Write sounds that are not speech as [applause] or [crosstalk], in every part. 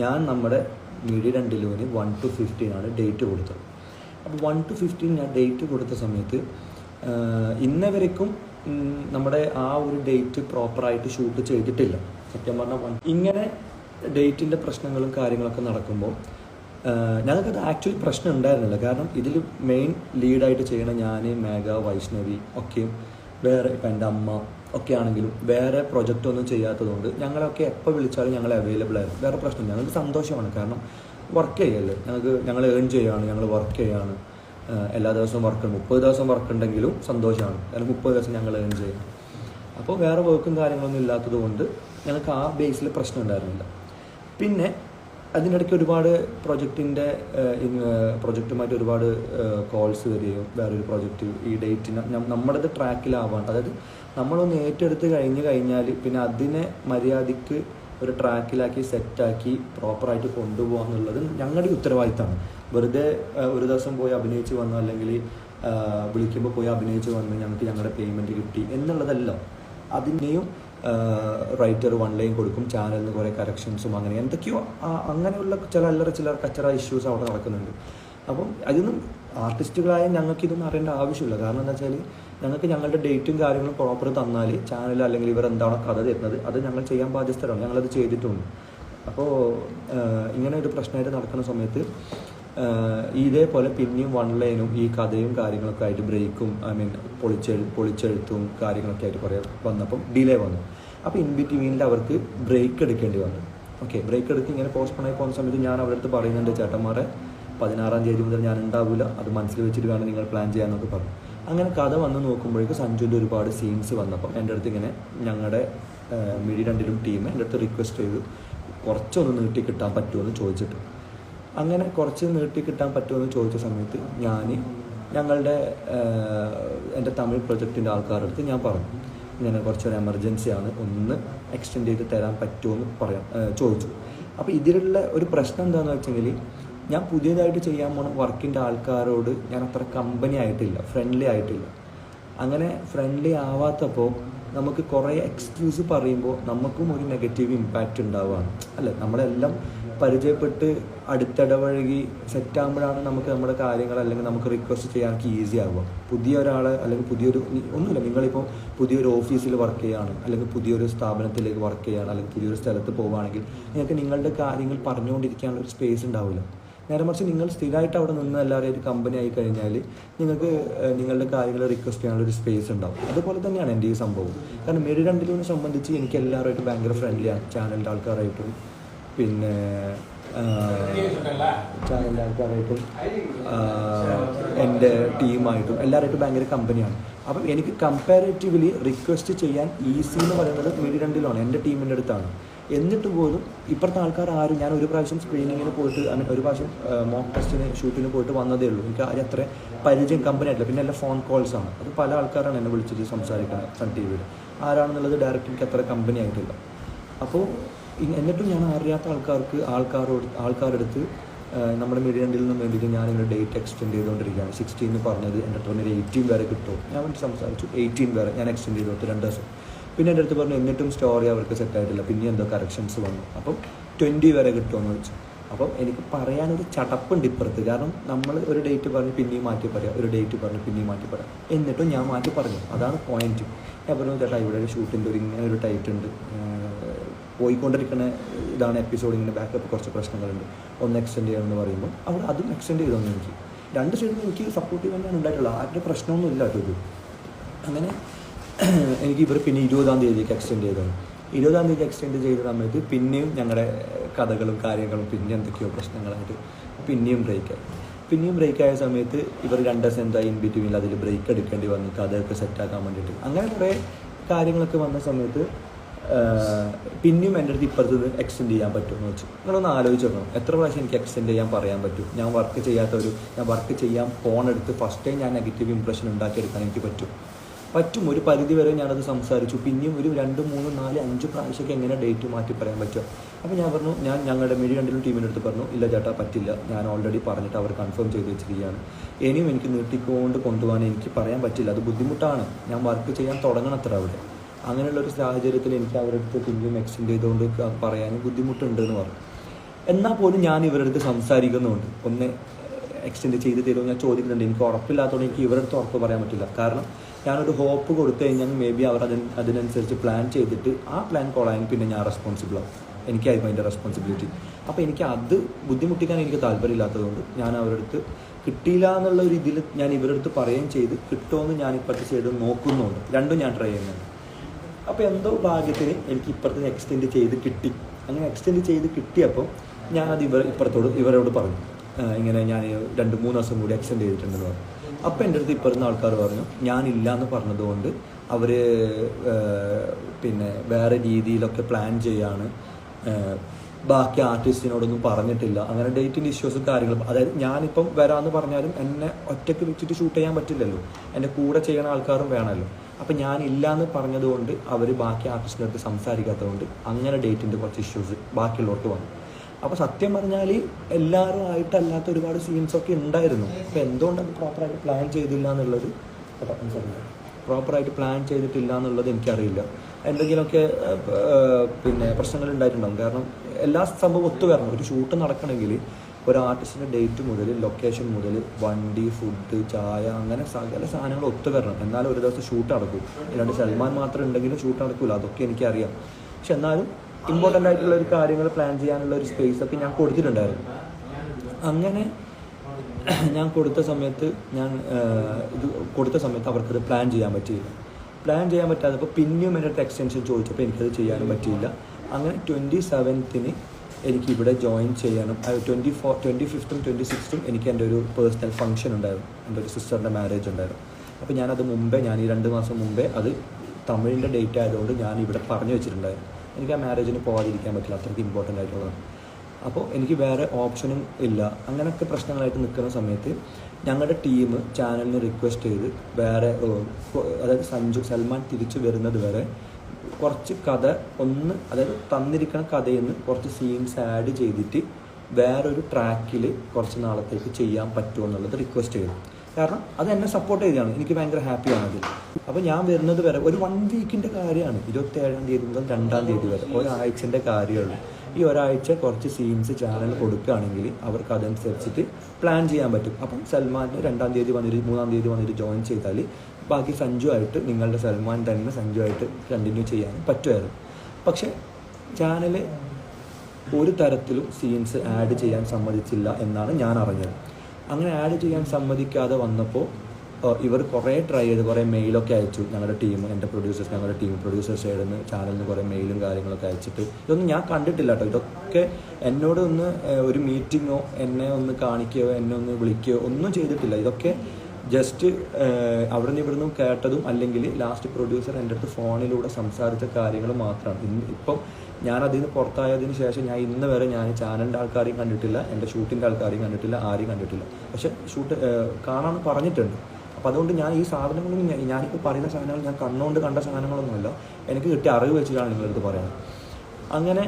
ഞാൻ നമ്മുടെ മീഡിയ രണ്ടിലൂന് വൺ ടു ഫിഫ്റ്റീൻ ആണ് ഡേറ്റ് കൊടുത്തത്. അപ്പോൾ വൺ ടു ഫിഫ്റ്റീൻ ഞാൻ ഡേറ്റ് കൊടുത്ത സമയത്ത് ഇന്നവരേക്കും നമ്മുടെ ആ ഒരു ഡേറ്റ് പ്രോപ്പറായിട്ട് ഷൂട്ട് ചെയ്തിട്ടില്ല. സത്യം പറഞ്ഞാൽ വൺ ഇങ്ങനെ ഡേറ്റിന്റെ പ്രശ്നങ്ങളും കാര്യങ്ങളൊക്കെ നടക്കുമ്പോൾ ഞങ്ങൾക്കത് ആക്ച്വലി പ്രശ്നം ഉണ്ടായിരുന്നില്ല. കാരണം ഇതിൽ മെയിൻ ലീഡായിട്ട് ചെയ്യണ ഞാൻ മേഘ വൈഷ്ണവി ഒക്കെയും വേറെ ഇപ്പം എന്റെ അമ്മ ഒക്കെ ആണെങ്കിലും വേറെ പ്രൊജക്റ്റ് ഒന്നും ചെയ്യാത്തതുകൊണ്ട് ഞങ്ങളൊക്കെ എപ്പോൾ വിളിച്ചാലും ഞങ്ങൾ അവൈലബിൾ ആയിരുന്നു. വേറെ പ്രശ്നം ഞങ്ങൾക്ക് സന്തോഷമാണ്. കാരണം വർക്ക് ചെയ്യല്ലേ? ഞങ്ങൾക്ക് ഞങ്ങൾ ഏൺ ചെയ്യുകയാണ് ഞങ്ങൾ വർക്ക് ചെയ്യുകയാണ്. എല്ലാ ദിവസവും വർക്ക് മുപ്പത് ദിവസം വർക്ക് ഉണ്ടെങ്കിലും സന്തോഷമാണ്. കാരണം മുപ്പത് ദിവസം ഞങ്ങൾ ഏൺ ചെയ്യണം അപ്പോൾ വേറെ വർക്കും കാര്യങ്ങളൊന്നും ഇല്ലാത്തത് കൊണ്ട് ഞങ്ങൾക്ക് ആ ബേസിൽ പ്രശ്നം ഉണ്ടായിരുന്നില്ല. പിന്നെ അതിനിടയ്ക്ക് ഒരുപാട് പ്രൊജക്റ്റിന്റെ പ്രൊജക്റ്റുമായിട്ട് ഒരുപാട് കോൾസ് വരികയും വേറൊരു പ്രൊജക്റ്റ് ഈ ഡേറ്റിന് നമ്മുടേത് ട്രാക്കിലാവാണ്ട് അതായത് നമ്മളൊന്ന് ഏറ്റെടുത്ത് കഴിഞ്ഞ് കഴിഞ്ഞാൽ പിന്നെ അതിനെ മര്യാദയ്ക്ക് ഒരു ട്രാക്കിലാക്കി സെറ്റാക്കി പ്രോപ്പറായിട്ട് കൊണ്ടുപോകുക എന്നുള്ളത് ഞങ്ങളുടെ ഉത്തരവാദിത്തമാണ് വെറുതെ ഒരു ദിവസം പോയി അഭിനയിച്ച് വന്നു അല്ലെങ്കിൽ വിളിക്കുമ്പോൾ പോയി അഭിനയിച്ച് വന്ന് ഞങ്ങൾക്ക് ഞങ്ങളുടെ പേയ്മെന്റ് കിട്ടി എന്നുള്ളതല്ല. അതിനെയും റൈറ്റർ വൺ ലൈൻ കൊടുക്കും ചാനലിന് കുറേ കറക്ഷൻസും അങ്ങനെ എന്തൊക്കെയോ അങ്ങനെയുള്ള ചില അല്ലറ ചില കച്ചറ ഇഷ്യൂസ് അവിടെ നടക്കുന്നുണ്ട്. അപ്പം അതൊന്നും ആർട്ടിസ്റ്റുകളായ ഞങ്ങൾക്ക് ഇതൊന്നും അറിയേണ്ട ആവശ്യമില്ല. കാരണം എന്താ വെച്ചാൽ ഞങ്ങൾക്ക് ഞങ്ങളുടെ ഡേറ്റും കാര്യങ്ങളും പ്രോപ്പർ തന്നാൽ ചാനൽ അല്ലെങ്കിൽ ഇവർ എന്താണോ കഥ തരുന്നത് അത് ഞങ്ങൾ ചെയ്യാൻ ബാധ്യസ്ഥരാണ്. ഞങ്ങളത് ചെയ്തിട്ടുണ്ട്. അപ്പോൾ ഇങ്ങനെ ഒരു പ്രശ്നമായിട്ട് നടക്കുന്ന സമയത്ത് ഇതേപോലെ പിന്നെയും വൺ ലൈനും ഈ കഥയും കാര്യങ്ങളൊക്കെ ആയിട്ട് ബ്രേക്കും ഐ മീൻ പൊളിച്ചെ പൊളിച്ചെഴുത്തും കാര്യങ്ങളൊക്കെ ആയിട്ട് കുറേ വന്നപ്പം ഡിലേ വന്നു. അപ്പോൾ ഇൻ ബിറ്റ്വീനിൽ അവർക്ക് ബ്രേക്ക് എടുക്കേണ്ടി വന്നു. ഓക്കെ ബ്രേക്ക് എടുത്ത് ഇങ്ങനെ പോസ്റ്റ്പോൺ ആയി പോകുന്ന സമയത്ത് ഞാൻ അവരുടെ അടുത്ത് പറയുന്നുണ്ട് ചേട്ടന്മാരെ പതിനാറാം തീയതി മുതൽ ഞാൻ ഉണ്ടാവില്ല അത് മനസ്സിൽ വെച്ചിട്ട് വേണം നിങ്ങൾ പ്ലാൻ ചെയ്യാമെന്നൊക്കെ പറഞ്ഞു. അങ്ങനെ കഥ വന്ന് നോക്കുമ്പോഴേക്കും സഞ്ജുവിന്റെ ഒരുപാട് സീൻസ് വന്നപ്പം എന്റെ അടുത്ത് ഇങ്ങനെ ഞങ്ങളുടെ മിഡി രണ്ടിലും ടീം എന്റെ അടുത്ത് റിക്വസ്റ്റ് ചെയ്തു കുറച്ചൊന്ന് നീട്ടി കിട്ടാൻ പറ്റുമെന്ന് ചോദിച്ചിട്ട്. അങ്ങനെ കുറച്ച് നീട്ടി കിട്ടാൻ പറ്റുമെന്ന് ചോദിച്ച സമയത്ത് ഞാൻ ഞങ്ങളുടെ എന്റെ തമിഴ് പ്രൊജക്റ്റിന്റെ ആൾക്കാരുടെ അടുത്ത് ഞാൻ പറഞ്ഞു. ഇങ്ങനെ കുറച്ചൊരു എമർജൻസി ആണ് ഒന്ന് എക്സ്റ്റെൻഡ് ചെയ്ത് തരാൻ പറ്റുമോ എന്ന് പറയാം ചോദിച്ചു. അപ്പോൾ ഇതിലുള്ള ഒരു പ്രശ്നം എന്താണെന്ന് വെച്ചെങ്കിൽ ഞാൻ പുതിയതായിട്ട് ചെയ്യാൻ പോണ വർക്കിന്റെ ആൾക്കാരോട് ഞാൻ അത്ര കമ്പനി ആയിട്ടില്ല ഫ്രണ്ട്ലി ആയിട്ടില്ല. അങ്ങനെ ഫ്രണ്ട്ലി ആവാത്തപ്പോൾ നമുക്ക് കുറേ എക്സ്ക്യൂസ് പറയുമ്പോൾ നമുക്കും ഒരു നെഗറ്റീവ് ഇമ്പാക്റ്റ് ഉണ്ടാവുകയാണ്. അല്ലേ നമ്മളെല്ലാം പരിചയപ്പെട്ട് അടുത്തിടപഴകി സെറ്റ് ആകുമ്പോഴാണ് നമുക്ക് നമ്മുടെ കാര്യങ്ങൾ അല്ലെങ്കിൽ നമുക്ക് റിക്വസ്റ്റ് ചെയ്യാൻ ഈസി ആവുക. പുതിയ ഒരാളെ അല്ലെങ്കിൽ പുതിയൊരു ഒന്നുമില്ല. നിങ്ങളിപ്പോൾ പുതിയൊരു ഓഫീസിൽ വർക്ക് ചെയ്യുകയാണ് അല്ലെങ്കിൽ പുതിയൊരു സ്ഥാപനത്തിലേക്ക് വർക്ക് ചെയ്യുകയാണ് അല്ലെങ്കിൽ പുതിയൊരു സ്ഥലത്ത് പോവുകയാണെങ്കിൽ നിങ്ങൾക്ക് നിങ്ങളുടെ കാര്യങ്ങൾ പറഞ്ഞുകൊണ്ടിരിക്കാനുള്ള ഒരു സ്പേസ് ഉണ്ടാവില്ല. നേരെ മറിച്ച് നിങ്ങൾ സ്ഥിരമായിട്ട് അവിടെ നിന്ന് എല്ലാവരും ഒരു കമ്പനി ആയി കഴിഞ്ഞാൽ നിങ്ങൾക്ക് നിങ്ങളുടെ കാര്യങ്ങൾ റിക്വസ്റ്റ് ചെയ്യാനുള്ള ഒരു സ്പേസ് ഉണ്ടാവും. അതുപോലെ തന്നെയാണ് എന്റെ ഈ സംഭവം കാരണം മെരി രണ്ടിലൂടെ സംബന്ധിച്ച് എനിക്ക് എല്ലാവരുമായിട്ട് ഭയങ്കര ഫ്രണ്ട്ലിയാണ് ചാനലിന്റെ ആൾക്കാരായിട്ടും പിന്നെ ചാനലിന്റെ ആൾക്കാരായിട്ടും എന്റെ ടീമായിട്ടും എല്ലാവരായിട്ടും ഭയങ്കര കമ്പനിയാണ് അപ്പം എനിക്ക് കമ്പാരേറ്റീവ്ലി റിക്വസ്റ്റ് ചെയ്യാൻ ഈസി എന്ന് പറയുന്നത് മെരി രണ്ടിലാണ്. എന്റെ ടീമിന്റെ അടുത്താണ്. എന്നിട്ട് പോലും ഇപ്പോഴത്തെ ആൾക്കാർ ആരും ഞാൻ ഒരു പ്രാവശ്യം സ്ക്രീനിങ്ങിന് പോയിട്ട് ഒരു പ്രാവശ്യം മോക്ക് ടെസ്റ്റിന് ഷൂട്ടിന് പോയിട്ട് വന്നതേ ഉള്ളൂ. എനിക്ക് ആരും അത്ര പരിചയം കമ്പനി ആയിട്ടില്ല. പിന്നെ എല്ലാ ഫോൺ കോൾസ് ആണ്. അത് പല ആൾക്കാരാണ് എന്നെ വിളിച്ചിട്ട് സംസാരിക്കുന്നത് സൺ ടി വിയിൽ ആരാണെന്നുള്ളത് ഡയറക്റ്റ് എനിക്ക് അത്ര കമ്പനി ആയിട്ടില്ല. അപ്പോൾ എന്നിട്ടും ഞാൻ അറിയാത്ത ആൾക്കാർക്ക് ആൾക്കാരോട് ആൾക്കാരെടുത്ത് നമ്മുടെ മീഡിയണ്ടിൽ നിന്നും വേണ്ടിയിട്ട് ഞാൻ ഇങ്ങനെ ഡേറ്റ് എക്സ്റ്റെൻഡ് ചെയ്തുകൊണ്ടിരിക്കുകയാണ് സിക്സ്റ്റീൻ പറഞ്ഞത് എന്റെ അടുത്ത് എയ്റ്റീൻ വരെ കിട്ടും. ഞാൻ വേണ്ടി സംസാരിച്ചു എയ്റ്റീൻ വരെ ഞാൻ എക്സ്റ്റെൻഡ് ചെയ്തു. രണ്ട് ദിവസം. പിന്നെ എന്റെ അടുത്ത് പറഞ്ഞു എന്നിട്ടും സ്റ്റോറി അവർക്ക് സെറ്റ് ആയിട്ടില്ല. പിന്നെ എന്തോ കറക്ഷൻസ് വന്നു. അപ്പം ട്വന്റി വരെ കിട്ടുമെന്ന് വെച്ചു. അപ്പം എനിക്ക് പറയാനൊരു ചടപ്പുണ്ട് ഇപ്പുറത്ത്. കാരണം നമ്മൾ ഒരു ഡേറ്റ് പറഞ്ഞ് പിന്നെയും മാറ്റി പറയാം. ഒരു ഡേറ്റ് പറഞ്ഞ് പിന്നെയും മാറ്റി പറയാം. എന്നിട്ടും ഞാൻ മാറ്റി പറഞ്ഞു. അതാണ് പോയിന്റ് ഞാൻ പറഞ്ഞു ചേട്ടാ ഇവിടെ ഒരു ഷൂട്ടിന്റെ ഒരു ഇങ്ങനെ ഒരു ടൈറ്റ് ഉണ്ട്. പോയിക്കൊണ്ടിരിക്കുന്ന ഇതാണ് എപ്പിസോഡ് ഇങ്ങനെ ബാക്കപ്പ് കുറച്ച് പ്രശ്നങ്ങളുണ്ട്. ഒന്ന് എക്സ്റ്റെൻഡ് ചെയ്യണമെന്ന് പറയുമ്പോൾ അവർ അതും എക്സ്റ്റെൻഡ് ചെയ്തു എനിക്ക്. രണ്ട് സൈഡിൽ എനിക്ക് സപ്പോർട്ടീവ് തന്നെയാണ് ഉണ്ടായിട്ടുള്ളത്. ആരുടെ പ്രശ്നമൊന്നും ഇല്ല അത് അങ്ങനെ [clears throat] എനിക്ക് ഇവർ പിന്നെ ഇരുപതാം തീയതിക്ക് എക്സ്റ്റെൻഡ് ചെയ്തു ഇരുപതാം തീയതി എക്സ്റ്റെൻഡ് ചെയ്ത സമയത്ത് പിന്നെയും ഞങ്ങളുടെ കഥകളും കാര്യങ്ങളും പിന്നെ എന്തൊക്കെയോ പ്രശ്നങ്ങളായിട്ട് പിന്നെയും ബ്രേക്കായി പിന്നെയും ബ്രേക്കായ സമയത്ത് ഇവർ രണ്ട് എന്താ ഇൻ ബിറ്റ്വീനിൽ അതിൽ ബ്രേക്ക് എടുക്കേണ്ടി വന്നു കഥയൊക്കെ സെറ്റാക്കാൻ വേണ്ടിയിട്ട്. അങ്ങനെ കുറേ കാര്യങ്ങളൊക്കെ വന്ന സമയത്ത് പിന്നെയും എന്റെ അടുത്ത് ഇപ്പുറത്ത് എക്സ്റ്റെൻഡ് ചെയ്യാൻ പറ്റുമെന്ന് വെച്ചു. നിങ്ങളൊന്ന് ആലോചിച്ച് നോക്കണം. എത്ര പ്രാവശ്യം എനിക്ക് എക്സ്റ്റെൻഡ് ചെയ്യാൻ പറയാൻ പറ്റും? ഞാൻ വർക്ക് ചെയ്യാത്ത ഒരു ഞാൻ വർക്ക് ചെയ്യാൻ പോണെടുത്ത് ഫസ്റ്റ് ടൈം ഞാൻ നെഗറ്റീവ് ഇംപ്രഷൻ ഉണ്ടാക്കിയെടുക്കാൻ എനിക്ക് പറ്റും. പറ്റും ഒരു പരിധി വരെ ഞാനത് സംസാരിച്ചു. പിന്നെയും ഒരു രണ്ട് മൂന്ന് നാല് അഞ്ച് പ്രാവശ്യമൊക്കെ എങ്ങനെ ഡേറ്റ് മാറ്റി പറയാൻ പറ്റും അപ്പോൾ ഞാൻ പറഞ്ഞു ഞാൻ ഞങ്ങളുടെ മിഴി രണ്ടിലും ടീമിന്റെ അടുത്ത് പറഞ്ഞു ഇല്ല ചേട്ടാ പറ്റില്ല. ഞാൻ ഓൾറെഡി പറഞ്ഞിട്ട് അവർ കൺഫേം ചെയ്ത് വെച്ചിരിക്കുകയാണ്. ഇനിയും എനിക്ക് നീട്ടിക്കൊണ്ട് കൊണ്ടുപോകാൻ എനിക്ക് പറയാൻ പറ്റില്ല. അത് ബുദ്ധിമുട്ടാണ്. ഞാൻ വർക്ക് ചെയ്യാൻ തുടങ്ങണത്ര അവിടെ. അങ്ങനെയുള്ള ഒരു സാഹചര്യത്തിൽ എനിക്ക് അവരുടെ അടുത്ത് പിന്നെയും എക്സ്റ്റെൻഡ് ചെയ്തുകൊണ്ട് പറയാനും ബുദ്ധിമുട്ടുണ്ട് എന്ന് പറഞ്ഞു. എന്നാൽ പോലും ഞാൻ ഇവരുടെ അടുത്ത് സംസാരിക്കുന്നുണ്ട്. ഒന്ന് എക്സ്റ്റെൻഡ് ചെയ്ത് തരുമോ ഞാൻ ചോദിക്കുന്നുണ്ട്. എനിക്ക് ഉറപ്പില്ലാത്തതുകൊണ്ട് എനിക്ക് ഇവരുടെ അടുത്ത് ഉറപ്പ് പറയാൻ പറ്റില്ല. കാരണം ഞാനൊരു ഹോപ്പ് കൊടുത്തു കഴിഞ്ഞാൽ മേ ബി അവർ അതിന് അതിനനുസരിച്ച് പ്ലാൻ ചെയ്തിട്ട് ആ പ്ലാൻ കൊള്ളാൻ പിന്നെ ഞാൻ റെസ്പോൺസിബിൾ ആവും. എനിക്കായിരുന്നു അതിന്റെ റെസ്പോൺസിബിലിറ്റി അപ്പോൾ എനിക്ക് അത് ബുദ്ധിമുട്ടിക്കാൻ എനിക്ക് താല്പര്യമില്ലാത്തതുകൊണ്ട് ഞാൻ അവരുടെ അടുത്ത് കിട്ടിയില്ല എന്നുള്ള ഒരു ഇതിൽ ഞാൻ ഇവരുടെ അടുത്ത് പറയുകയും ചെയ്ത് കിട്ടുമെന്ന് ഞാൻ ഇപ്പോഴത്തെ ചെയ്ത് നോക്കുന്നുണ്ട്. രണ്ടും ഞാൻ ട്രൈ ചെയ്യുന്നുണ്ട്. അപ്പോൾ എന്തോ ഭാഗ്യത്തിന് എനിക്ക് ഇപ്പുറത്ത് എക്സ്റ്റെൻഡ് ചെയ്ത് കിട്ടി. അങ്ങനെ എക്സ്റ്റെൻഡ് ചെയ്ത് കിട്ടിയപ്പോൾ ഞാനത് ഇവർ ഇപ്പുറത്തോട് ഇവരോട് പറഞ്ഞു. ഇങ്ങനെ ഞാൻ രണ്ട് മൂന്ന് ദിവസം കൂടി എക്സ്റ്റെൻഡ് ചെയ്തിട്ടുണ്ടെന്ന് പറഞ്ഞു. അപ്പോൾ എന്റെ അടുത്ത് ഇപ്പുറത്തുന്ന ആൾക്കാർ പറഞ്ഞു ഞാനില്ല എന്ന് പറഞ്ഞതുകൊണ്ട് അവർ പിന്നെ വേറെ രീതിയിലൊക്കെ പ്ലാൻ ചെയ്യാണ്. ബാക്കി ആർട്ടിസ്റ്റിനോടൊന്നും പറഞ്ഞിട്ടില്ല. അങ്ങനെ ഡേറ്റിന്റെ ഇഷ്യൂസും കാര്യങ്ങളും അതായത് ഞാനിപ്പം വരാമെന്ന് പറഞ്ഞാലും എന്നെ ഒറ്റയ്ക്ക് വെച്ചിട്ട് ഷൂട്ട് ചെയ്യാൻ പറ്റില്ലല്ലോ. എന്റെ കൂടെ ചെയ്യുന്ന ആൾക്കാരും വേണമല്ലോ. അപ്പം ഞാൻ ഇല്ല എന്ന് പറഞ്ഞതുകൊണ്ട് അവർ ബാക്കി ആർട്ടിസ്റ്റിനടുത്ത് സംസാരിക്കാത്തതുകൊണ്ട് അങ്ങനെ ഡേറ്റിന്റെ കുറച്ച് ഇഷ്യൂസ് ബാക്കിയുള്ളവർക്ക് വന്നു. അപ്പോൾ സത്യം പറഞ്ഞാൽ എല്ലാവരും ആയിട്ടല്ലാത്ത ഒരുപാട് സീൻസ് ഒക്കെ ഉണ്ടായിരുന്നു. അപ്പോൾ എന്തുകൊണ്ട് അത് പ്രോപ്പറായിട്ട് പ്ലാൻ ചെയ്തില്ല എന്നുള്ളത് പ്രോപ്പറായിട്ട് പ്ലാൻ ചെയ്തിട്ടില്ല എന്നുള്ളത് എനിക്കറിയില്ല. എന്തെങ്കിലുമൊക്കെ പിന്നെ പ്രശ്നങ്ങൾ ഉണ്ടായിട്ടുണ്ടാകും കാരണം എല്ലാ സംഭവം ഒത്തു വരണം. ഒരു ഷൂട്ട് നടക്കണമെങ്കിൽ ഒരു ആർട്ടിസ്റ്റിന്റെ ഡേറ്റ് മുതൽ ലൊക്കേഷൻ മുതൽ വണ്ടി ഫുഡ് ചായ അങ്ങനെ സകല സാധനങ്ങൾ ഒത്തു വരണം. എന്നാലും ഒരു ദിവസം ഷൂട്ട് നടക്കും. രണ്ട് സൽമാൻ മാത്രം ഉണ്ടെങ്കിലും ഷൂട്ട് നടക്കില്ല അതൊക്കെ എനിക്കറിയാം. പക്ഷെ എന്നാലും ഇമ്പോർട്ടന്റ് ആയിട്ടുള്ള ഒരു കാര്യങ്ങൾ പ്ലാൻ ചെയ്യാനുള്ള ഒരു സ്പേസ് ഒക്കെ ഞാൻ കൊടുത്തിട്ടുണ്ടായിരുന്നു. അങ്ങനെ ഞാൻ കൊടുത്ത സമയത്ത് ഞാൻ ഇത് കൊടുത്ത സമയത്ത് അവർക്കത് പ്ലാൻ ചെയ്യാൻ പറ്റിയില്ല. പ്ലാൻ ചെയ്യാൻ പറ്റാത്തപ്പോൾ പിന്നെയും എന്റെ എക്സ്റ്റൻഷൻ ചോദിച്ചപ്പോൾ എനിക്കത് ചെയ്യാനും പറ്റിയില്ല. അങ്ങനെ ട്വന്റി സെവൻത്തിന് എനിക്ക് ഇവിടെ ജോയിൻ ചെയ്യണം. ട്വന്റി ഫോർ ട്വന്റി ഫിഫ്ത്തും ട്വന്റി സിക്സ്ത്തും എനിക്ക് എന്റെ ഒരു പേഴ്സണൽ ഫംഗ്ഷൻ ഉണ്ടായിരുന്നു. എന്റെ ഒരു സിസ്റ്ററിന്റെ മാരേജ് ഉണ്ടായിരുന്നു. അപ്പോൾ ഞാനത് മുമ്പേ ഞാൻ ഈ രണ്ട് മാസം മുമ്പേ അത് തമിഴിന്റെ ഡേറ്റ് ആയതുകൊണ്ട് ഞാൻ ഇവിടെ പറഞ്ഞു വെച്ചിട്ടുണ്ടായിരുന്നു. എനിക്ക് ആ മാരേജിന് പോകാതിരിക്കാൻ പറ്റില്ല. അത്രയ്ക്ക് ഇമ്പോർട്ടന്റ് ആയിട്ടുള്ളതാണ്. അപ്പോൾ എനിക്ക് വേറെ ഓപ്ഷനും ഇല്ല. അങ്ങനെയൊക്കെ പ്രശ്നങ്ങളായിട്ട് നിൽക്കുന്ന സമയത്ത് ഞങ്ങളുടെ ടീം ചാനലിന് റിക്വസ്റ്റ് ചെയ്ത് വേറെ അതായത് സഞ്ജു സൽമാൻ തിരിച്ചു വരുന്നത് വരെ കുറച്ച് കഥ ഒന്ന് അതായത് തന്നിരിക്കുന്ന കഥയിൽ നിന്ന് കുറച്ച് സീൻസ് ആഡ് ചെയ്തിട്ട് വേറൊരു ട്രാക്കിൽ കുറച്ച് നാളത്തേക്ക് ചെയ്യാൻ പറ്റുമോ എന്നുള്ളത് റിക്വസ്റ്റ് ചെയ്തു. കാരണം അത് എന്നെ സപ്പോർട്ട് ചെയ്തതാണ്. എനിക്ക് ഭയങ്കര ഹാപ്പിയാണ് അതിൽ അപ്പോൾ ഞാൻ വരുന്നത് വരെ ഒരു വൺ വീക്കിന്റെ കാര്യമാണ്. ഇരുപത്തി ഏഴാം തീയതി മുതൽ രണ്ടാം തീയതി വരെ ഒരാഴ്ചന്റെ കാര്യമുള്ളൂ ഈ ഒരാഴ്ച കുറച്ച് സീൻസ് ചാനൽ കൊടുക്കുകയാണെങ്കിൽ അവർക്ക് അതനുസരിച്ചിട്ട് പ്ലാൻ ചെയ്യാൻ പറ്റും. അപ്പം സൽമാൻ രണ്ടാം തീയതി വന്നിട്ട് മൂന്നാം തീയതി വന്നിട്ട് ജോയിൻ ചെയ്താൽ ബാക്കി സഞ്ജു ആയിട്ട് നിങ്ങളുടെ സൽമാൻ തന്നെ സഞ്ജു ആയിട്ട് കണ്ടിന്യൂ ചെയ്യാൻ പറ്റുമായിരുന്നു. പക്ഷേ ചാനൽ ഒരു തരത്തിലും സീൻസ് ആഡ് ചെയ്യാൻ സമ്മതിച്ചില്ല എന്നാണ് ഞാൻ അറിഞ്ഞത്. അങ്ങനെ ആഡ് ചെയ്യാൻ സമ്മതിക്കാതെ വന്നപ്പോൾ ഇവർ കുറേ ട്രൈ ചെയ്ത് കുറേ മെയിലൊക്കെ അയച്ചു. ഞങ്ങളുടെ ടീം എന്റെ പ്രൊഡ്യൂസേഴ്സ് ഞങ്ങളുടെ ടീം പ്രൊഡ്യൂസേഴ്സ് സൈഡിൽ നിന്ന് ചാനലിൽ നിന്ന് കുറേ മെയിലും കാര്യങ്ങളൊക്കെ അയച്ചിട്ട്. ഇതൊന്നും ഞാൻ കണ്ടിട്ടില്ല കേട്ടോ ഇതൊക്കെ എന്നോട് ഒന്ന് ഒരു മീറ്റിങ്ങോ എന്നെ ഒന്ന് കാണിക്കുകയോ എന്നെ ഒന്ന് വിളിക്കുകയോ ഒന്നും ചെയ്തിട്ടില്ല. ഇതൊക്കെ ജസ്റ്റ് അവിടെ നിന്ന് ഇവിടുന്ന് കേട്ടതും അല്ലെങ്കിൽ ലാസ്റ്റ് പ്രൊഡ്യൂസർ എന്റെ അടുത്ത് ഫോണിലൂടെ സംസാരിച്ച കാര്യങ്ങൾ മാത്രമാണ് ഇന്ന് ഇപ്പം ഞാൻ അതിൽ നിന്ന് പുറത്തായതിന് ശേഷം ഞാൻ ഇന്ന് വരെ ഞാൻ ചാനലിന്റെ ആൾക്കാരെയും കണ്ടിട്ടില്ല എന്റെ ഷൂട്ടിന്റെ ആൾക്കാരെയും കണ്ടിട്ടില്ല ആരെയും കണ്ടിട്ടില്ല. പക്ഷെ ഷൂട്ട് കാണാമെന്ന് പറഞ്ഞിട്ടുണ്ട്. അപ്പം അതുകൊണ്ട് ഞാൻ ഈ സാധനങ്ങളൊന്നും ഞാനിപ്പോൾ പറയുന്ന സാധനങ്ങൾ ഞാൻ കണ്ണുകൊണ്ട് കണ്ട സാധനങ്ങളൊന്നുമല്ല എനിക്ക് കിട്ടിയ അറിവ് വെച്ചിട്ടാണ് നിങ്ങളടുത്ത് പറയുന്നത്. അങ്ങനെ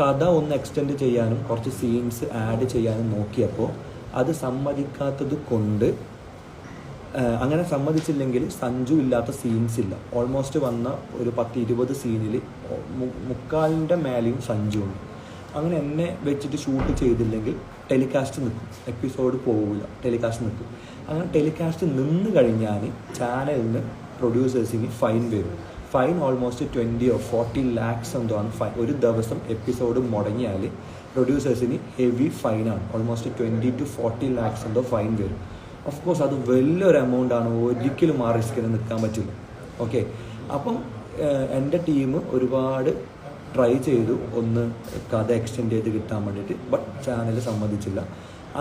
കഥ ഒന്ന് എക്സ്റ്റെൻഡ് ചെയ്യാനും കുറച്ച് സീൻസ് ആഡ് ചെയ്യാനും നോക്കിയപ്പോൾ അത് സമ്മതിക്കാത്തത് കൊണ്ട് അങ്ങനെ സമ്മതിച്ചില്ലെങ്കിൽ സഞ്ജു ഇല്ലാത്ത സീൻസ് ഇല്ല. ഓൾമോസ്റ്റ് വന്ന ഒരു പത്ത് ഇരുപത് സീനിൽ മുക്കാലിന്റെ മേലെയും സഞ്ജു ഉണ്ട്. അങ്ങനെ എന്നെ വെച്ചിട്ട് ഷൂട്ട് ചെയ്തില്ലെങ്കിൽ ടെലികാസ്റ്റ് നിൽക്കും എപ്പിസോഡ് പോവില്ല ടെലികാസ്റ്റ് നിൽക്കും അങ്ങനെ ടെലികാസ്റ്റ് നിന്ന് കഴിഞ്ഞാൽ ചാനലിന് പ്രൊഡ്യൂസേഴ്സിന് ഫൈൻ വരും. ഫൈൻ ഓൾമോസ്റ്റ് ട്വന്റിയോ ഫോർട്ടി ലാക്സ് എന്തോ ആണ് ഫൈൻ ഒരു ദിവസം എപ്പിസോഡ് മുടങ്ങിയാൽ പ്രൊഡ്യൂസേഴ്സിന് heavy ഫൈനാണ് almost twenty two forty lakhs എന്തോ ഫൈൻ വരും. ഓഫ് കോഴ്സ് അത് വലിയൊരു എമൗണ്ട് ആണ്. ഒരിക്കലും ആ റിസ്കിന് നിൽക്കാൻ പറ്റില്ല. ഓക്കെ അപ്പം എന്റെ ടീം ഒരുപാട് ട്രൈ ചെയ്തു. ഒന്ന് കഥ എക്സ്റ്റെൻഡ് ചെയ്ത് കിട്ടാൻ വേണ്ടിയിട്ട് ബട്ട് ചാനൽ സമ്മതിച്ചില്ല.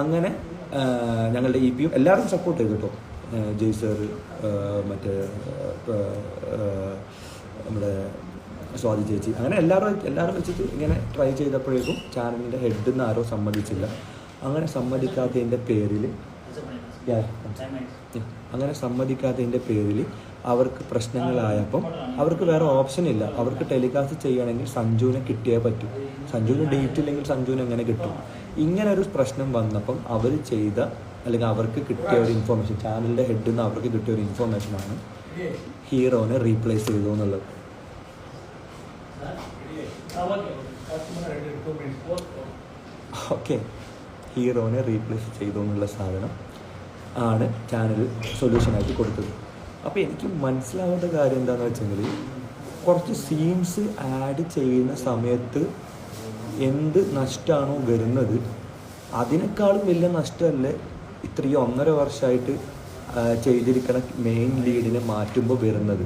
അങ്ങനെ ഞങ്ങളുടെ ഇ പിയും എല്ലാവരും സപ്പോർട്ട് ചെയ്തു കേട്ടോ ജയ്സർ ജയ് സർ മറ്റേ നമ്മുടെ സ്വാതി ചേച്ചി. അങ്ങനെ എല്ലാവരും എല്ലാവരും വെച്ചിട്ട് ഇങ്ങനെ ട്രൈ ചെയ്തപ്പോഴേക്കും ചാനലിന്റെ ഹെഡിൽ നിന്ന് ആരോ സമ്മതിച്ചില്ല. അങ്ങനെ സമ്മതിക്കാത്തതിന്റെ പേരിൽ. അങ്ങനെ സമ്മതിക്കാത്തതിന്റെ പേരിൽ അവർക്ക് പ്രശ്നങ്ങളായപ്പം അവർക്ക് വേറെ ഓപ്ഷൻ ഇല്ല. അവർക്ക് ടെലികാസ്റ്റ് ചെയ്യണമെങ്കിൽ സഞ്ജുവിനെ കിട്ടിയേ പറ്റൂ. സഞ്ജുവിന് ഡേറ്റ് ഇല്ലെങ്കിൽ സഞ്ജുവിന് എങ്ങനെ കിട്ടും? ഇങ്ങനെ ഒരു പ്രശ്നം വന്നപ്പം അവർ ചെയ്ത അല്ലെങ്കിൽ അവർക്ക് കിട്ടിയ ഒരു ഇൻഫോർമേഷൻ ചാനലിന്റെ ഹെഡിൽ നിന്ന് അവർക്ക് കിട്ടിയ ഒരു ഇൻഫോർമേഷനാണ് ഹീറോനെ റീപ്ലേസ് ചെയ്തു എന്നുള്ളത്. ഓക്കെ ഹീറോനെ റീപ്ലേസ് ചെയ്തു എന്നുള്ള സാധനം ആണ് ചാനൽ സൊല്യൂഷനായിട്ട് കൊടുത്തത്. അപ്പോൾ എനിക്ക് മനസ്സിലാവാത്ത കാര്യം എന്താണെന്ന് വെച്ചെങ്കിൽ കുറച്ച് സീൻസ് ആഡ് ചെയ്യുന്ന സമയത്ത് എന്ത് നഷ്ടമാണോ വരുന്നത് അതിനേക്കാളും വലിയ നഷ്ടമല്ലേ ഇത്രയും ഒന്നര വർഷമായിട്ട് ചെയ്തിരിക്കണ മെയിൻ ലീഡിനെ മാറ്റുമ്പോൾ വരുന്നത്?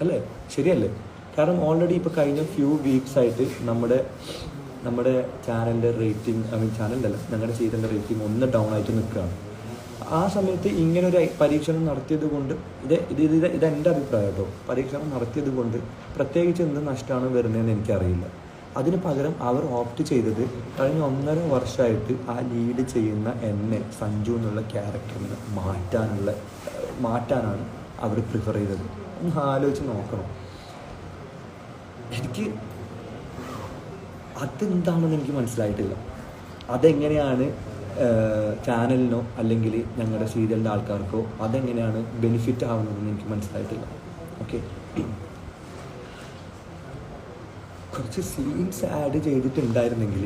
അല്ലേ? ശരിയല്ലേ? കാരണം ഓൾറെഡി ഇപ്പോൾ കഴിഞ്ഞ ഫ്യൂ വീക്സ് ആയിട്ട് നമ്മുടെ നമ്മുടെ ചാനലിന്റെ റേറ്റിംഗ് ഐ മീൻ ചാനലിന്റെ അല്ല ഞങ്ങളുടെ സീസണിന്റെ റേറ്റിംഗ് ഒന്ന് ഡൗൺ ആയിട്ട് നിൽക്കുകയാണ്. ആ സമയത്ത് ഇങ്ങനെ ഒരു പരീക്ഷണം നടത്തിയത് കൊണ്ട് ഇത് ഇത് ഇത് ഇത് എന്റെ അഭിപ്രായം കേട്ടോ. പരീക്ഷണം നടത്തിയത് കൊണ്ട് പ്രത്യേകിച്ച് എന്ത് നഷ്ടമാണ് വരുന്നതെന്ന് എനിക്കറിയില്ല. അതിന് പകരം അവർ ഓപ്റ്റ് ചെയ്തത് കഴിഞ്ഞ ഒന്നര വർഷമായിട്ട് ആ ലീഡ് ചെയ്യുന്ന എന്നെ സഞ്ജു എന്നുള്ള ക്യാരക്ടറിന് മാറ്റാനുള്ള മാറ്റാനാണ് അവർ പ്രിഫർ ചെയ്തത്. ഒന്ന് ആലോചിച്ച് നോക്കണം. എനിക്ക് അതെന്താണെന്ന് എനിക്ക് മനസ്സിലായിട്ടില്ല. അതെങ്ങനെയാണ് ചാനലിനോ അല്ലെങ്കിൽ ഞങ്ങളുടെ സീരിയലിന്റെ ആൾക്കാർക്കോ അതെങ്ങനെയാണ് ബെനിഫിറ്റ് ആവുന്നതെന്ന് എനിക്ക് മനസ്സിലായിട്ടില്ല. ഓക്കെ കുറച്ച് സീൻസ് ആഡ് ചെയ്തിട്ടുണ്ടായിരുന്നെങ്കിൽ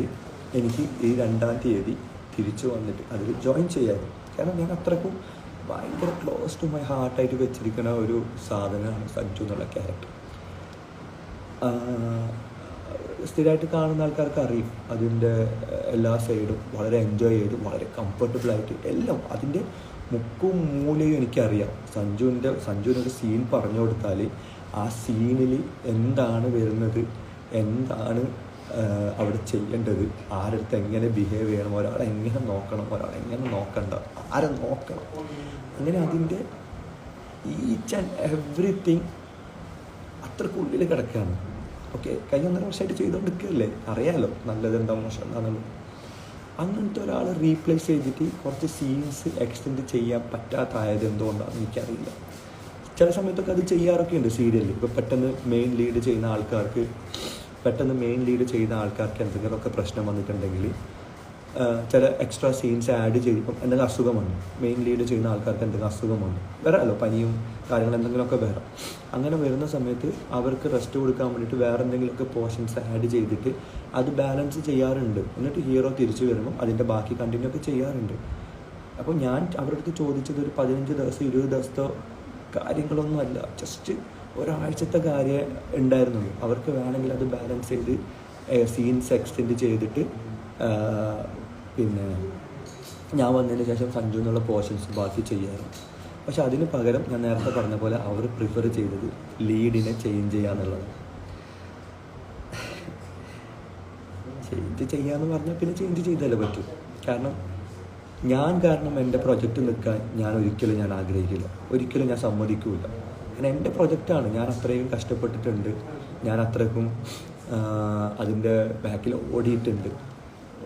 എനിക്ക് ഈ രണ്ടാം തീയതി തിരിച്ചു വന്നിട്ട് അതിൽ ജോയിൻ ചെയ്യാമായിരുന്നു കാരണം ഞാൻ അത്രക്കും ഭയങ്കര ക്ലോസ് ടു മൈ ഹാർട്ടായിട്ട് വെച്ചിരിക്കുന്ന ഒരു സാധനമാണ് സഞ്ജു എന്നുള്ള ക്യാരക്ടർ സ്ഥിരമായിട്ട് കാണുന്ന ആൾക്കാർക്ക് അറിയും. അതിന്റെ എല്ലാ സൈഡും വളരെ എൻജോയ് ചെയ്ത് വളരെ കംഫർട്ടബിൾ ആയിട്ട് എല്ലാം അതിന്റെ മുക്കും മൂലയും എനിക്കറിയാം. സഞ്ജുവിന്റെ സഞ്ജുവിനൊരു സീൻ പറഞ്ഞു കൊടുത്താൽ ആ സീനിൽ എന്താണ് വരുന്നത് എന്താണ് അവിടെ ചെയ്യേണ്ടത് ആരടുത്ത് എങ്ങനെ ബിഹേവ് ചെയ്യണം ഒരാളെ എങ്ങനെ നോക്കണം ഒരാളെ എങ്ങനെ നോക്കണ്ട ആരെ നോക്കണം. അങ്ങനെ അതിന്റെ ഈച്ച് ആൻഡ് എവറിത്തിങ് അത്രക്കുള്ളിൽ കിടക്കുകയാണ് ഓക്കെ കഴിഞ്ഞ ഒന്നര വർഷമായിട്ട് ചെയ്തുകൊണ്ടിരിക്കുകയല്ലേ? അറിയാമല്ലോ നല്ലത് എന്താ മോശം എന്താണെന്നുള്ളത് അങ്ങനത്തെ ഒരാൾ റീപ്ലേസ് ചെയ്തിട്ട് കുറച്ച് സീൻസ് എക്സ്റ്റെൻഡ് ചെയ്യാൻ പറ്റാത്തായത് എന്തുകൊണ്ടാണെന്ന് എനിക്കറിയില്ല. ചില സമയത്തൊക്കെ അത് ചെയ്യാറൊക്കെ ഉണ്ട് സീരിയലിൽ ഇപ്പോൾ പെട്ടെന്ന് മെയിൻ ലീഡ് ചെയ്യുന്ന ആൾക്കാർക്ക് പെട്ടെന്ന് മെയിൻ ലീഡ് ചെയ്യുന്ന ആൾക്കാർക്ക് എന്തെങ്കിലുമൊക്കെ പ്രശ്നം വന്നിട്ടുണ്ടെങ്കിൽ ചില എക്സ്ട്രാ സീൻസ് ആഡ് ചെയ്തിപ്പം എന്തെങ്കിലും എന്തെങ്കിലും അസുഖമാണ് മെയിൻ ലീഡ് ചെയ്യുന്ന ആൾക്കാർക്ക് എന്തെങ്കിലും അസുഖമാണ് വരാമല്ലോ പനിയും കാര്യങ്ങൾ എന്തെങ്കിലുമൊക്കെ വരാം അങ്ങനെ വരുന്ന സമയത്ത് അവർക്ക് റെസ്റ്റ് കൊടുക്കാൻ വേണ്ടിയിട്ട് വേറെ എന്തെങ്കിലുമൊക്കെ പോർഷൻസ് ആഡ് ചെയ്തിട്ട് അത് ബാലൻസ് ചെയ്യാറുണ്ട്. എന്നിട്ട് ഹീറോ തിരിച്ചു വരുമ്പോൾ അതിന്റെ ബാക്കി കണ്ടിന്യൂ ഒക്കെ ചെയ്യാറുണ്ട്. അപ്പോൾ ഞാൻ അവരുടെ അടുത്ത് ചോദിച്ചത് ഒരു പതിനഞ്ച് ദിവസം ഇരുപത് ദിവസത്തെ കാര്യങ്ങളൊന്നുമല്ല ജസ്റ്റ് ഒരാഴ്ചത്തെ കാര്യം ഉണ്ടായിരുന്നുള്ളൂ. അവർക്ക് വേണമെങ്കിൽ അത് ബാലൻസ് ചെയ്ത് സീൻസ് എക്സ്റ്റെൻഡ് ചെയ്തിട്ട് പിന്നെ ഞാൻ വന്നതിന് ശേഷം സഞ്ജു എന്നുള്ള പോർഷൻസ് ബാക്കി ചെയ്യാറുണ്ട്. പക്ഷെ അതിന് പകരം ഞാൻ നേരത്തെ പറഞ്ഞ പോലെ അവർ പ്രിഫർ ചെയ്തത് ലീഡിനെ ചേഞ്ച് ചെയ്യാന്നുള്ളത്. ചേഞ്ച് ചെയ്യാന്ന് പറഞ്ഞാൽ പിന്നെ ചേഞ്ച് ചെയ്താലേ പറ്റൂ. കാരണം ഞാൻ കാരണം എന്റെ പ്രൊജക്റ്റ് നിൽക്കാൻ ഞാൻ ഒരിക്കലും ഞാൻ ആഗ്രഹിക്കില്ല. ഒരിക്കലും ഞാൻ സമ്മതിക്കില്ല. കാരണം എന്റെ പ്രൊജക്റ്റാണ് ഞാൻ അത്രയും കഷ്ടപ്പെട്ടിട്ടുണ്ട്. ഞാൻ അത്രക്കും അതിന്റെ ബാക്കിൽ ഓടിയിട്ടുണ്ട്.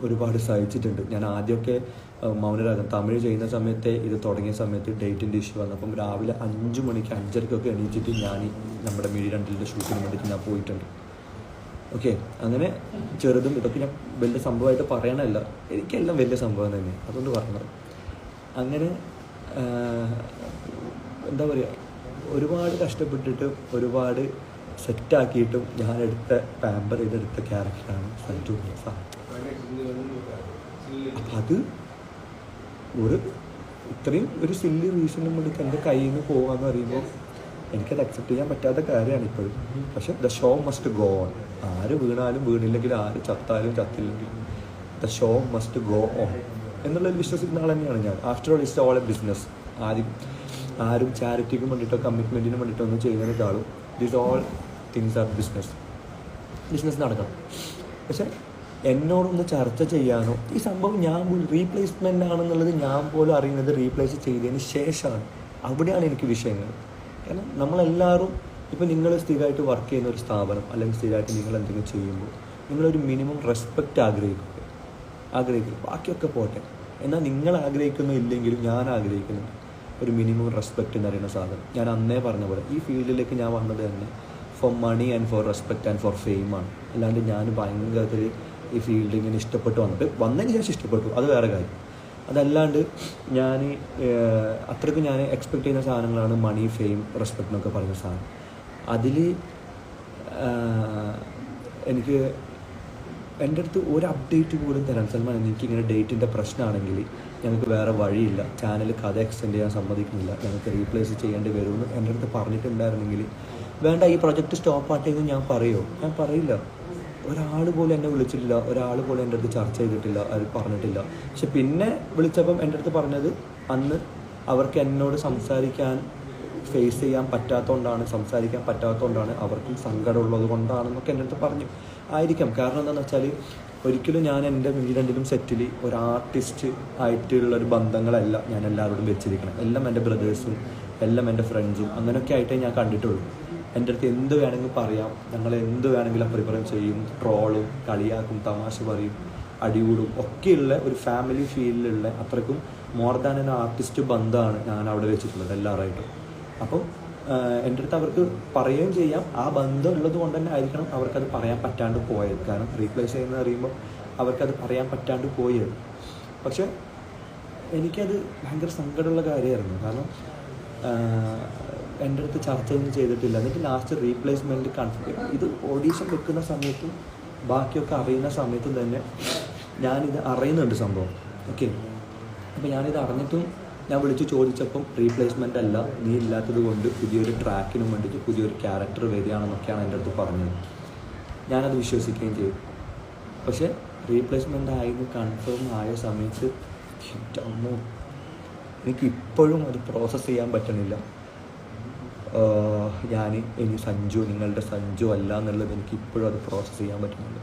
ഒരുപാട് സഹിച്ചിട്ടുണ്ട്. ഞാൻ ആദ്യമൊക്കെ മൗനരാഗം തമിഴ് ചെയ്യുന്ന സമയത്തെ ഇത് തുടങ്ങിയ സമയത്ത് ഡേറ്റിന്റെ ഇഷ്യൂ വന്നു അപ്പം രാവിലെ അഞ്ച് മണിക്ക് അഞ്ചരക്കൊക്കെ എണീച്ചിട്ട് ഞാൻ നമ്മുടെ മിഴി രണ്ടിന്റെ ഷൂട്ടിന് വേണ്ടിയിട്ട് ഞാൻ പോയിട്ടുണ്ട്. ഓക്കെ? അങ്ങനെ ചെറുതും ഇതൊക്കെ ഞാൻ വലിയ സംഭവമായിട്ട് പറയണമല്ല എനിക്കെല്ലാം വലിയ സംഭവം തന്നെ. അതുകൊണ്ട് പറഞ്ഞത്. അങ്ങനെ എന്താ പറയുക ഒരുപാട് കഷ്ടപ്പെട്ടിട്ട് ഒരുപാട് സെറ്റാക്കിയിട്ടും ഞാൻ എടുത്ത പാമ്പർ ചെയ്തെടുത്ത ക്യാരക്ടറാണ് സഞ്ജു മൂസ അപ്പം അത് ഒരു ഇത്രയും ഒരു സില്ലി റീസണും കൊണ്ട് എന്റെ കയ്യിൽ നിന്ന് പോകാന്ന് പറയുമ്പോൾ എനിക്കത് അക്സെപ്റ്റ് ചെയ്യാൻ പറ്റാത്ത കാര്യമാണ് ഇപ്പോഴും. പക്ഷെ the show must go on ആര് വീണാലും വീണില്ലെങ്കിൽ ആര് ചത്താലും ചത്തില്ലെങ്കിലും the show must go on എന്നുള്ളൊരു വിശ്വസിക്കുന്ന ആൾ തന്നെയാണ് ഞാൻ. After all it's all a business ആരും ആരും ചാരിറ്റിക്കും വേണ്ടിയിട്ടോ കമ്മിറ്റ്മെന്റിനും വേണ്ടിയിട്ടോ ഒന്നും ചെയ്യുന്നതിനേക്കാളും this all things are business business നടക്കണം. പക്ഷേ എന്നോടൊന്ന് ചർച്ച ചെയ്യാനോ ഈ സംഭവം ഞാൻ പോലും റീപ്ലേസ്മെന്റ് ആണെന്നുള്ളത് ഞാൻ പോലും അറിയുന്നത് റീപ്ലേസ് ചെയ്തതിന് ശേഷമാണ്. അവിടെയാണ് എനിക്ക് വിഷയങ്ങൾ. കാരണം നമ്മളെല്ലാവരും ഇപ്പോൾ നിങ്ങൾ സ്ഥിരമായിട്ട് വർക്ക് ചെയ്യുന്ന ഒരു സ്ഥാപനം അല്ലെങ്കിൽ സ്ഥിരമായിട്ട് നിങ്ങൾ എന്തെങ്കിലും ചെയ്യുമ്പോൾ നിങ്ങളൊരു മിനിമം റെസ്പെക്റ്റ് ആഗ്രഹിക്കുക. ആഗ്രഹിക്കും ബാക്കിയൊക്കെ പോട്ടെ. എന്നാൽ നിങ്ങൾ ആഗ്രഹിക്കുന്നു ഇല്ലെങ്കിലും ഞാൻ ആഗ്രഹിക്കുന്നുണ്ട്. ഒരു മിനിമം റെസ്പെക്റ്റ് എന്ന് പറയുന്ന സാധനം. ഞാൻ അന്നേ പറഞ്ഞ പോലെ ഈ ഫീൽഡിലേക്ക് ഞാൻ വന്നത് തന്നെ for money and for respect and for ഫെയിമാണ് അല്ലാണ്ട് ഞാൻ ഭയങ്കരത്തിൽ ഈ ഫീൽഡ് ഇങ്ങനെ ഇഷ്ടപ്പെട്ട് വന്നിട്ട് വന്നതിന് ശേഷം ഇഷ്ടപ്പെട്ടു. അത് വേറെ കാര്യം. അതല്ലാണ്ട് ഞാൻ അത്രയ്ക്ക് ഞാൻ എക്സ്പെക്ട് ചെയ്യുന്ന സാധനങ്ങളാണ് മണി ഫെയിം റെസ്പെക്റ്റ് എന്നൊക്കെ പറയുന്ന സാധനം. അതിൽ എനിക്ക് എന്റെ അടുത്ത് ഒരു അപ്ഡേറ്റ് പോലും തരാൻ സൽമാൻ എനിക്കിങ്ങനെ ഡേറ്റിന്റെ പ്രശ്നമാണെങ്കിൽ ഞങ്ങൾക്ക് വേറെ വഴിയില്ല. ചാനൽ കഥ എക്സ്റ്റെൻഡ് ചെയ്യാൻ സമ്മതിക്കുന്നില്ല. ഞങ്ങൾക്ക് റീപ്ലേസ് ചെയ്യേണ്ടി വരുമെന്ന് എന്റെ അടുത്ത് പറഞ്ഞിട്ടുണ്ടായിരുന്നെങ്കിൽ വേണ്ട ഈ പ്രൊജക്റ്റ് സ്റ്റോപ്പ് ആട്ടെ ഞാൻ പറയുമോ ഞാൻ പറയില്ല. ഒരാൾ പോലും എന്നെ വിളിച്ചിട്ടില്ല. ഒരാൾ പോലും എന്റെ അടുത്ത് ചർച്ച ചെയ്തിട്ടില്ല അത് പറഞ്ഞിട്ടില്ല. പക്ഷെ പിന്നെ വിളിച്ചപ്പം എന്റെ അടുത്ത് പറഞ്ഞത് അന്ന് അവർക്ക് എന്നോട് സംസാരിക്കാൻ ഫേസ് ചെയ്യാൻ പറ്റാത്തതുകൊണ്ടാണ് സംസാരിക്കാൻ പറ്റാത്തതുകൊണ്ടാണ് അവർക്കും സങ്കടമുള്ളത് കൊണ്ടാണെന്നൊക്കെ എന്റെ അടുത്ത് പറഞ്ഞു. ആയിരിക്കാം. കാരണം എന്താണെന്ന് വെച്ചാൽ ഒരിക്കലും ഞാൻ എന്റെ രണ്ടിലും സെറ്റിൽ ഒരു ആർട്ടിസ്റ്റ് ആയിട്ടുള്ള ഒരു ബന്ധങ്ങളല്ല ഞാൻ എല്ലാവരോടും വെച്ചിരിക്കണം. എല്ലാം എന്റെ ബ്രദേഴ്സും എല്ലാം എന്റെ ഫ്രണ്ട്സും അങ്ങനെയൊക്കെ ആയിട്ടേ ഞാൻ കണ്ടിട്ടുള്ളൂ. എന്റെ അടുത്ത് എന്ത് വേണമെങ്കിലും പറയാം. ഞങ്ങൾ എന്ത് വേണമെങ്കിലും പ്രിപ്പറം ചെയ്യും. ട്രോളും കളിയാക്കും തമാശ പറയും അടികൂടും ഒക്കെയുള്ള ഒരു ഫാമിലി ഫീലിലുള്ള അത്രക്കും മോർ ദാൻ എൻ ആർട്ടിസ്റ്റ് ബന്ധമാണ് ഞാൻ അവിടെ വെച്ചിട്ടുള്ളത് എല്ലാവരായിട്ടും അപ്പം എന്റെ അടുത്ത് അവർക്ക് പറയുകയും ചെയ്യാം. ആ ബന്ധം ഉള്ളത് കൊണ്ട് തന്നെ ആയിരിക്കണം അവർക്കത് പറയാൻ പറ്റാണ്ട് പോയത്. കാരണം റീപ്ലേസ് ചെയ്യുന്നത് അറിയുമ്പോൾ അവർക്കത് പറയാൻ പറ്റാണ്ട് പോയത്. പക്ഷേ എനിക്കത് ഭയങ്കര സങ്കടമുള്ള കാര്യമായിരുന്നു. കാരണം എന്റെ അടുത്ത് ചർച്ച ഒന്നും ചെയ്തിട്ടില്ല. എന്നിട്ട് ലാസ്റ്റ് റീപ്ലേസ്മെന്റ് കൺഫേം ഇത് ഓഡീഷൻ വെക്കുന്ന സമയത്തും ബാക്കിയൊക്കെ അറിയുന്ന സമയത്തും തന്നെ ഞാനിത് അറിയുന്നുണ്ട് സംഭവം. ഓക്കെ അപ്പോൾ ഞാനിത് അറിഞ്ഞിട്ടും ഞാൻ വിളിച്ച് ചോദിച്ചപ്പം റീപ്ലേസ്മെന്റ് അല്ല നീ ഇല്ലാത്തത് കൊണ്ട് പുതിയൊരു ട്രാക്കിനും വേണ്ടിയിട്ട് പുതിയൊരു ക്യാരക്ടർ വരികയാണെന്നൊക്കെയാണ് എന്റെ അടുത്ത് പറഞ്ഞത്. ഞാനത് വിശ്വസിക്കുകയും ചെയ്തു. പക്ഷേ റീപ്ലേസ്മെന്റ് ആയിരുന്നു കൺഫേം ആയ സമയത്ത് അമ്മോ എനിക്ക് ഇപ്പോഴും അത് പ്രോസസ്സ് ചെയ്യാൻ പറ്റണില്ല. ഞാൻ ഇനി സഞ്ജു നിങ്ങളുടെ സഞ്ജു അല്ല എന്നുള്ളത് എനിക്ക് ഇപ്പോഴും അത് പ്രോസസ്സ് ചെയ്യാൻ പറ്റുന്നുണ്ട്.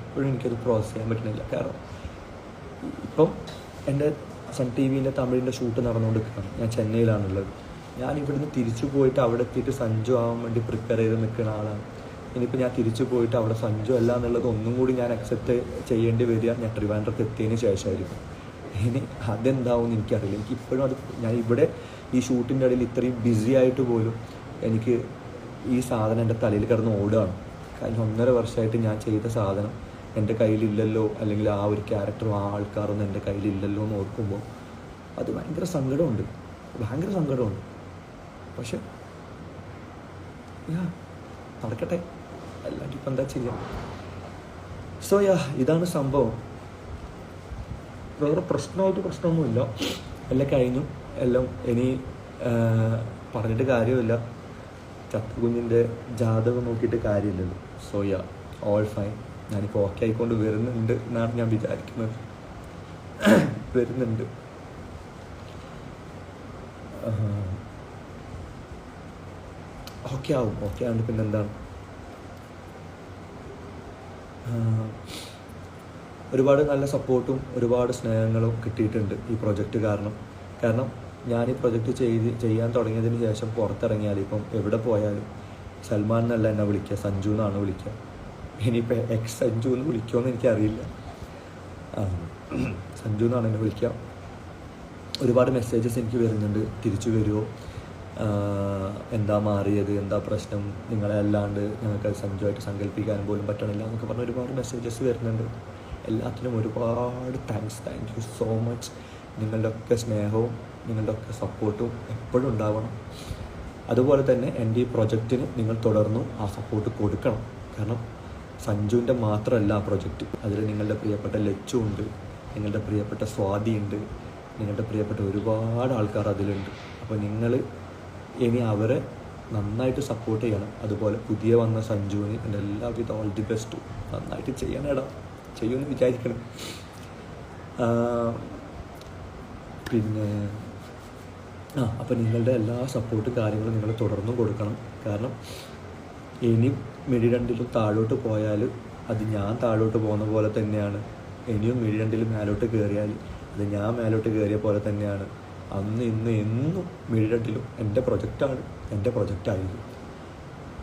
ഇപ്പോഴും എനിക്കത് പ്രോസസ്സ് ചെയ്യാൻ പറ്റുന്നില്ല. കാരണം ഇപ്പം എന്റെ സൺ ടി വിന്റെ തമിഴിന്റെ ഷൂട്ട് നടന്നുകൊണ്ടിരിക്കുകയാണ്. ഞാൻ ചെന്നൈയിലാണുള്ളത്. ഞാൻ ഇവിടുന്ന് തിരിച്ചു പോയിട്ട് അവിടെ എത്തിയിട്ട് സഞ്ജു ആവാൻ വേണ്ടി പ്രിപ്പയർ ചെയ്ത് നിൽക്കുന്ന ആളാണ്. ഇനിയിപ്പോൾ ഞാൻ തിരിച്ചു പോയിട്ട് അവിടെ സഞ്ജു അല്ല എന്നുള്ളത് ഒന്നും കൂടി ഞാൻ അക്സെപ്റ്റ് ചെയ്യേണ്ടി വരിക. ഞാൻ ട്രിവാൻഡ്രത്ത് എത്തിയതിന് ശേഷമായിരിക്കും. ഇനി അതെന്താവും എന്ന് എനിക്കറിയില്ല. എനിക്ക് ഇപ്പോഴും അത് ഞാൻ ഇവിടെ ഈ ഷൂട്ടിന്റെ ഇടയിൽ ഇത്രയും ബിസി ആയിട്ട് പോലും എനിക്ക് ഈ സാധനം എന്റെ തലയിൽ കിടന്ന് ഓടുകയാണ്. കാരണം ഒന്നര വർഷമായിട്ട് ഞാൻ ചെയ്ത സാധനം എന്റെ കയ്യിലില്ലല്ലോ അല്ലെങ്കിൽ ആ ഒരു ക്യാരക്ടറും ആ ആൾക്കാരൊന്നും എന്റെ കയ്യിലില്ലല്ലോ എന്ന് ഓർക്കുമ്പോൾ അത് ഭയങ്കര സങ്കടമുണ്ട്. ഭയങ്കര സങ്കടമുണ്ട്. പക്ഷെ നടക്കട്ടെ. അല്ലാണ്ട് ഇപ്പം എന്താ ചെയ്യാം? സോ യാ ഇതാണ് സംഭവം. വേറെ പ്രശ്നമായിട്ട് പ്രശ്നമൊന്നുമില്ല. എല്ലാം കഴിഞ്ഞു. എല്ലാം ഇനി പറഞ്ഞിട്ട് കാര്യമില്ല. ചത്തുകുഞ്ഞിന്റെ ജാതകം നോക്കിയിട്ട് കാര്യമില്ലല്ലോ. സോ യാ ഓൾ ഫൈൻ ഞാനിപ്പോൾ ഓക്കെ ആയിക്കൊണ്ട് വരുന്നുണ്ട് എന്നാണ് ഞാൻ വിചാരിക്കുന്നത്. വരുന്നുണ്ട്. ഓക്കെ ആവും. ഓക്കെ ആവുമ്പോൾ പിന്നെ എന്താണ്? ആഹ് ഒരുപാട് നല്ല സപ്പോർട്ടും ഒരുപാട് സ്നേഹങ്ങളും കിട്ടിയിട്ടുണ്ട് ഈ പ്രൊജക്റ്റ് കാരണം. കാരണം ഞാൻ ഈ പ്രൊജക്റ്റ് ചെയ്ത് ചെയ്യാൻ തുടങ്ങിയതിന് ശേഷം പുറത്തിറങ്ങിയാൽ ഇപ്പം എവിടെ പോയാലും സൽമാൻ എന്നല്ല എന്നെ വിളിക്കുക സഞ്ജു എന്നാണ് വിളിക്കുക. ഇനിയിപ്പോൾ എക്സ് സഞ്ജു എന്ന് വിളിക്കുമെന്ന് എനിക്കറിയില്ല. സഞ്ജു എന്നാണ് എന്നെ വിളിക്കുക. ഒരുപാട് മെസ്സേജസ് എനിക്ക് വരുന്നുണ്ട്. തിരിച്ചു വരുമോ എന്താ മാറിയത്? എന്താ പ്രശ്നം? നിങ്ങളെ അല്ലാണ്ട് ഞങ്ങൾക്ക് അത് സംജമായിട്ട് സങ്കല്പിക്കാൻ പോലും പറ്റണില്ല എന്നൊക്കെ പറഞ്ഞ ഒരുപാട് മെസ്സേജസ് വരുന്നുണ്ട്. എല്ലാത്തിനും ഒരുപാട് thanks thank you so much നിങ്ങളുടെ ഒക്കെ സ്നേഹവും നിങ്ങളുടെ ഒക്കെ സപ്പോർട്ടും എപ്പോഴും ഉണ്ടാവണം. അതുപോലെ തന്നെ എന്റെ ഈ പ്രൊജക്റ്റിന് നിങ്ങൾ തുടർന്നും ആ സപ്പോർട്ട് കൊടുക്കണം. കാരണം സഞ്ജുവിന്റെ മാത്രമല്ല ആ പ്രൊജക്റ്റ് അതിൽ നിങ്ങളുടെ പ്രിയപ്പെട്ട ലച്ചു ഉണ്ട് നിങ്ങളുടെ പ്രിയപ്പെട്ട സ്വാതി ഉണ്ട് നിങ്ങളുടെ പ്രിയപ്പെട്ട ഒരുപാട് ആൾക്കാർ അതിലുണ്ട്. അപ്പോൾ നിങ്ങൾ ഇനി അവരെ നന്നായിട്ട് സപ്പോർട്ട് ചെയ്യണം. അതുപോലെ പുതിയ വന്ന സഞ്ജുവിന് എന്റെ എല്ലാവിധ ഓൾ ദി ബെസ്റ്റ് നന്നായിട്ട് ചെയ്യണേടാ ചെയ്യുമെന്ന് വിചാരിക്കണം. പിന്നെ ആ അപ്പം നിങ്ങളുടെ എല്ലാ സപ്പോർട്ട് കാര്യങ്ങളും നിങ്ങൾ തുടർന്നും കൊടുക്കണം. കാരണം ഇനി മിഴിരണ്ടിലും താഴോട്ട് പോയാൽ അത് ഞാൻ താഴോട്ട് പോകുന്ന പോലെ തന്നെയാണ്. ഇനിയും മിഴിരണ്ടിലും മേലോട്ട് കയറിയാൽ അത് ഞാൻ മേലോട്ട് കയറിയ പോലെ തന്നെയാണ്. അന്ന് ഇന്ന് എന്നും മിഴടിലും എന്റെ പ്രൊജക്റ്റാണ് എന്റെ പ്രൊജക്റ്റായിരിക്കും.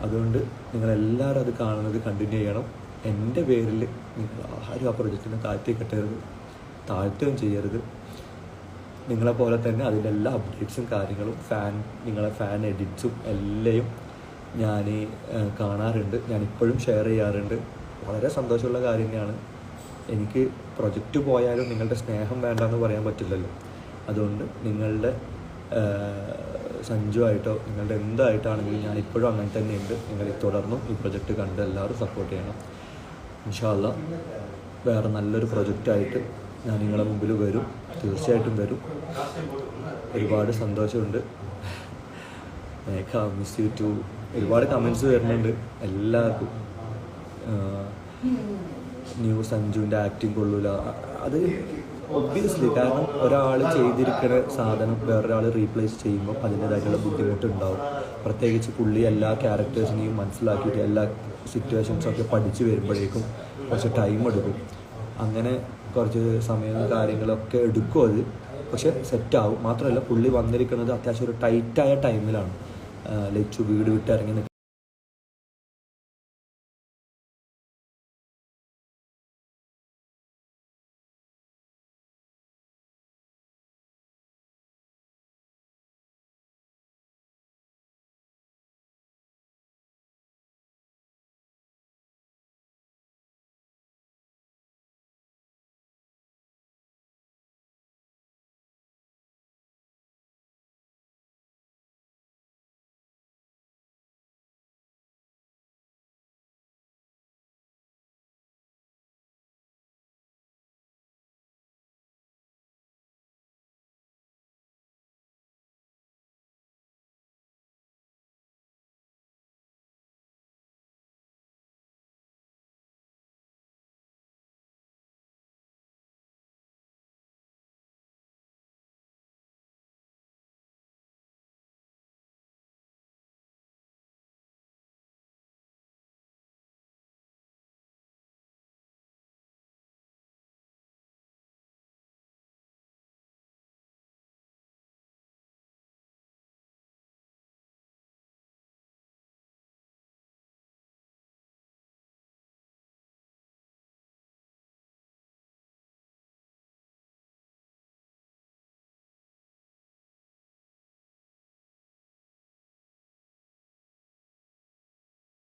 അതുകൊണ്ട് നിങ്ങളെല്ലാവരും അത് കാണുന്നത് കണ്ടിന്യൂ ചെയ്യണം. എന്റെ പേരിൽ നിങ്ങൾ ആരും ആ പ്രൊജക്റ്റിനെ താഴ്ത്തി കെട്ടരുത് താഴ്ത്തുകയും ചെയ്യരുത്. നിങ്ങളെപ്പോലെ തന്നെ അതിന്റെ എല്ലാ അപ്ഡേറ്റ്സും കാര്യങ്ങളും ഫാൻ നിങ്ങളെ ഫാൻ എഡിറ്റ്സും എല്ലാം ഞാൻ കാണാറുണ്ട്. ഞാനിപ്പോഴും ഷെയർ ചെയ്യാറുണ്ട്. വളരെ സന്തോഷമുള്ള കാര്യം തന്നെയാണ്. എനിക്ക് പ്രൊജക്റ്റ് പോയാലും നിങ്ങളുടെ സ്നേഹം വേണ്ടെന്ന് പറയാൻ പറ്റില്ലല്ലോ. അതുകൊണ്ട് നിങ്ങളുടെ സഞ്ജു സഞ്ജുവായിട്ടോ നിങ്ങളുടെ എന്തായിട്ടാണെങ്കിലും ഞാൻ ഇപ്പോഴും അങ്ങനെ തന്നെയുണ്ട്. നിങ്ങൾ തുടർന്നും ഈ പ്രൊജക്റ്റ് കണ്ട് എല്ലാവരും സപ്പോർട്ട് ചെയ്യണം. ഇൻഷാല്ല വേറെ നല്ലൊരു പ്രൊജക്റ്റായിട്ട് ഞാൻ നിങ്ങളുടെ മുമ്പിൽ വരും. തീർച്ചയായിട്ടും വരും. ഒരുപാട് സന്തോഷമുണ്ട്. മിസ് യു ടു ഒരുപാട് കമൻസ് വരുന്നുണ്ട് എല്ലാവർക്കും. ന്യൂ സഞ്ജുവിന്റെ ആക്ടിങ് കൊള്ളൂല. അത് ഒബ്വിയസ്ലി കാരണം ഒരാൾ ചെയ്തിരിക്കുന്ന സാധനം വേറൊരാൾ റീപ്ലേസ് ചെയ്യുമ്പോൾ അതിന്റെതായിട്ടുള്ള ബുദ്ധിമുട്ടുണ്ടാവും. പ്രത്യേകിച്ച് പുള്ളി എല്ലാ ക്യാരക്ടേഴ്സിനെയും മനസ്സിലാക്കിയിട്ട് എല്ലാ സിറ്റുവേഷൻസൊക്കെ പഠിച്ചു വരുമ്പോഴേക്കും കുറച്ച് ടൈം എടുക്കും. അങ്ങനെ കുറച്ച് സമയവും കാര്യങ്ങളൊക്കെ എടുക്കും അത്. പക്ഷെ സെറ്റാവും മാത്രമല്ല പുള്ളി വന്നിരിക്കുന്നത് അത്യാവശ്യം ഒരു ടൈറ്റായ ടൈമിലാണ് ലച്ചു വീട് വിട്ട് ഇറങ്ങി നിൽക്കുന്ന